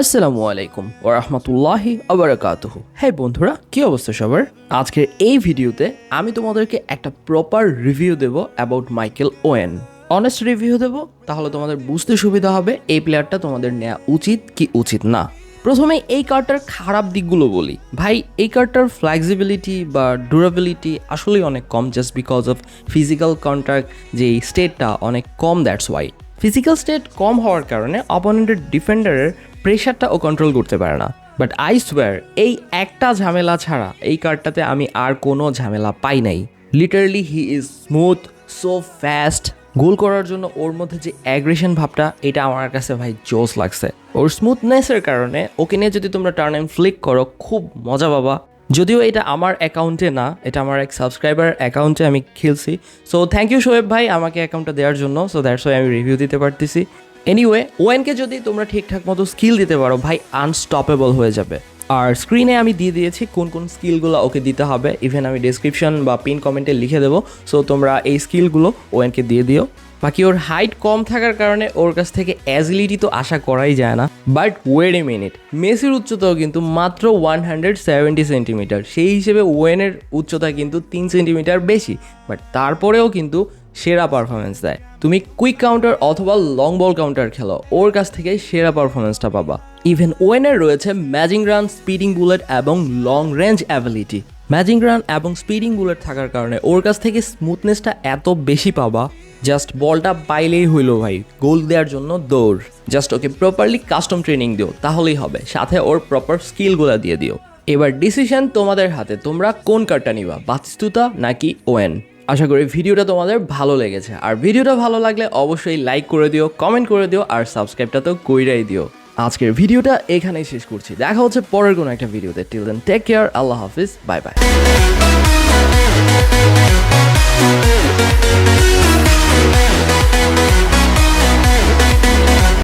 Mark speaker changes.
Speaker 1: আসসালামু আলাইকুম ও রহমতুল্লাহি আবরাকাতুহু হ্যাঁ বন্ধুরা, কি অবস্থা সবার? আজকের এই ভিডিওতে আমি তোমাদেরকে একটা proper review Dev about Michael Owen. Honest review দেব, তাহলে তোমাদের বুঝতে সুবিধা হবে এই প্লেয়ারটা তোমাদের নেওয়া উচিত কি উচিত না। প্রথমে এই কার্ডটার খারাপ দিকগুলো বলি। ভাই, এই কার্ডটার ফ্লেক্সিবিলিটি বা ডুরাবিলিটি আসলেই অনেক কম just because of physical contact যে স্টেটটা অনেক কম দ্যাটস ওয়াই ফিজিক্যাল স্টেট কম হওয়ার কারণে অপোনেন্টের ডিফেন্ডারের প্রেশারটা ও কন্ট্রোল করতে পারে না। বাট আই সোয়ার এই একটা ঝামেলা ছাড়া এই কার্ডটাতে আমি আর কোনো ঝামেলা পাই নাই। Literally he is smooth so fast goal করার জন্য ওর মধ্যে যে অ্যাগ্রেশন ভাবটা, এটা আমার কাছে ভাই জোস লাগছে। ওর স্মুথনেসের কারণে ওকে নিয়ে যদি তোমরা টার্ন অ্যান্ড ফ্লিক করো, খুব মজা পাবা। যদিও এটা আমার অ্যাকাউন্টে না, এটা আমার এক সাবস্ক্রাইবার অ্যাকাউন্টে আমি খেলছি। সো থ্যাংক ইউ শোয়েব ভাই আমাকে অ্যাকাউন্টটা দেওয়ার জন্য। সো দ্যাটস ওয়াই আমি রিভিউ দিতে পারতেছি। এনিওয়ে ওয়েনকে যদি তোমরা ঠিকঠাক মতো স্কিল দিতে পারো, ভাই আনস্টপেবল হয়ে যাবে। আর স্ক্রিনে আমি দিয়ে দিয়েছি কোন কোন স্কিলগুলো ওকে দিতে হবে। ইভেন আমি ডিসক্রিপশন বা পিন কমেন্টে লিখে দেবো। সো তোমরা এই স্কিলগুলো ওয়েনকে দিয়ে দিও। বাকি ওর হাইট কম থাকার কারণে ওর কাছ থেকে অ্যাজিলিটি তো আশা করাই যায় না। বাট ওয়েট এ মিনিট মেসির উচ্চতাও কিন্তু মাত্র ওয়ান হান্ড্রেড সেভেন্টি সেন্টিমিটার সেই হিসেবে ওয়েনের উচ্চতা কিন্তু তিন সেন্টিমিটার বেশি। বাট তারপরেও কিন্তু সেরা পারফরমেন্স দেয়। তুমি কুইক কাউন্টার অথবা লং বল কাউন্টার খেলো, ওর কাছ থেকে সেরা পারফরমেন্সটা পাবা। ইভেন ওয়েনের রয়েছে ম্যাজিং রান স্পিডিং বুলেট এবং লং রেঞ্জ অ্যাবিলিটি ম্যাজিং রান এবং স্পিডিং বুলেট থাকার কারণে ওর কাছ থেকে স্মুথনেসটা এত বেশি পাবা। জাস্ট বলটা পাইলেই হইল ভাই, গোল দেওয়ার জন্য দৌড়। Just okay properly custom training দিও, তাহলেই হবে। সাথে ওর প্রপার স্কিলগুলো দিয়ে দিও। এবার ডিসিশন তোমাদের হাতে, তোমরা কোন কার্ডটা নিবা বাস্তুতা নাকি ওয়েন আশা করি ভিডিওটা তোমাদের ভালো লেগেছে। আর ভিডিওটা ভালো লাগলে অবশ্যই লাইক করে দিও কমেন্ট করে দিও, আর সাবস্ক্রাইবটা তো কইরাই দিও। আজকের ভিডিওটা এখানেই শেষ করছি। দেখা হচ্ছে পরের কোনো একটা ভিডিওতে। টিল দেন টেক কেয়ার আল্লাহ হাফিজ বাই বাই